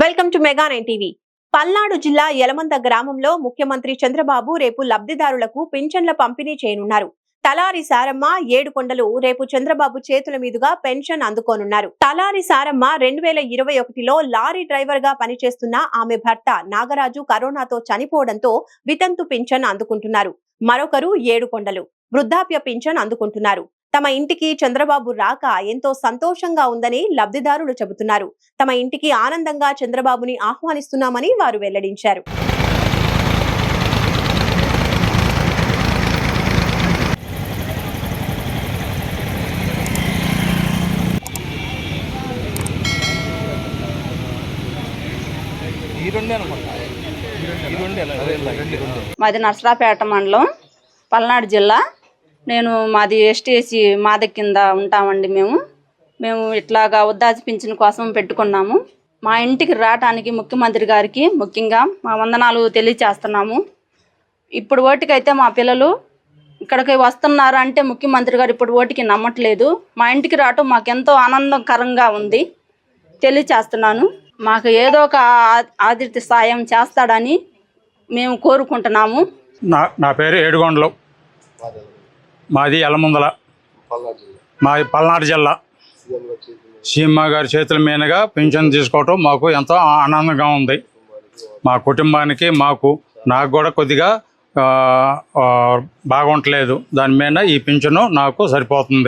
Welcome to Mega nine TV. Palnadu జిల్లా యలమంద గ్రామంలో ముఖ్యమంత్రి చంద్రబాబు రేపు లబ్ధిదారులకు పింఛన్ల పంపిణీ చేయనున్నారు. తలారి సారమ్మ ఏడుకొండలు రేపు చంద్రబాబు చేతుల మీదుగా పెన్షన్ అందుకోనున్నారు. తలారి సారమ్మ రెండు వేల ఇరవై ఒకటిలో లారీ డ్రైవర్గా పనిచేస్తున్న ఆమె భర్త నాగరాజు కరోనాతో చనిపోవడంతో వితంతు పింఛన్ అందుకుంటున్నారు. మరొకరు ఏడుకొండలు వృద్ధాప్య పింఛన్ అందుకుంటున్నారు. తమ ఇంటికి చంద్రబాబు రాక ఎంతో సంతోషంగా ఉందని లబ్ధిదారులు చెబుతున్నారు. తమ ఇంటికి ఆనందంగా చంద్రబాబుని ఆహ్వానిస్తున్నామని వారు వెల్లడించారు. మాది నర్సరాపేట మండలం పల్నాడు జిల్లా. నేను మాది ఎస్టీఎస్సి మాద కింద ఉంటామండి మేము. మేము ఇట్లాగా ఉద్దాజి పింఛన్ కోసం పెట్టుకున్నాము. మా ఇంటికి రావటానికి ముఖ్యమంత్రి గారికి ముఖ్యంగా మా వందనాలు తెలియచేస్తున్నాము. ఇప్పుడు ఓటుకైతే మా పిల్లలు ఇక్కడికి వస్తున్నారు అంటే ముఖ్యమంత్రి గారు ఇప్పుడు ఓటుకి నమ్మట్లేదు. మా ఇంటికి రావటం మాకెంతో ఆనందకరంగా ఉంది. తెలియచేస్తున్నాను. మాకు ఏదో ఒక ఆదిత్య సాయం చేస్తాడని మేము కోరుకుంటున్నాము. నా నా పేరు ఏడుగొండలు. మాది ఎలముందల. మాది పల్నాడు జిల్లా. సీఎమ్మ గారి చేతుల మీదుగా పింఛన్ తీసుకోవటం మాకు ఎంతో ఆనందంగా ఉంది. మా కుటుంబానికి మాకు నాకు కూడా కొద్దిగా బాగుంటలేదు. దాని మీద ఈ పింఛను నాకు సరిపోతుంది.